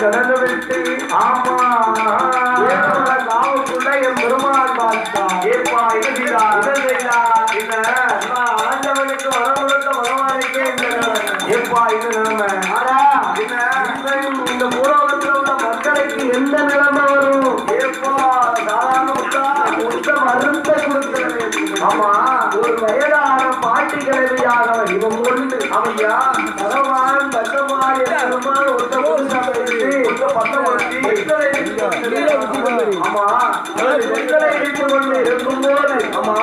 கடந்து விட்டு ஆமா. ஏனோட காவுக்குள்ள என் பெருமாள். ஆண்டவனுக்கு வரம் கொடுத்த வரவாரிக்கே இந்த இது நிலைமை இந்த- இந்த உள்ள மக்களுக்கு எந்த நிலைமை வரும் ஏப்பா சாதாரண முத்தா முத்த கொடுக்கிறது ஆமா ஒரு வயதான பாட்டி கிழவியாக இவன் கொண்டு அவையா பகவான் பகவான் பெருமாள் ஒருத்த ஆமா.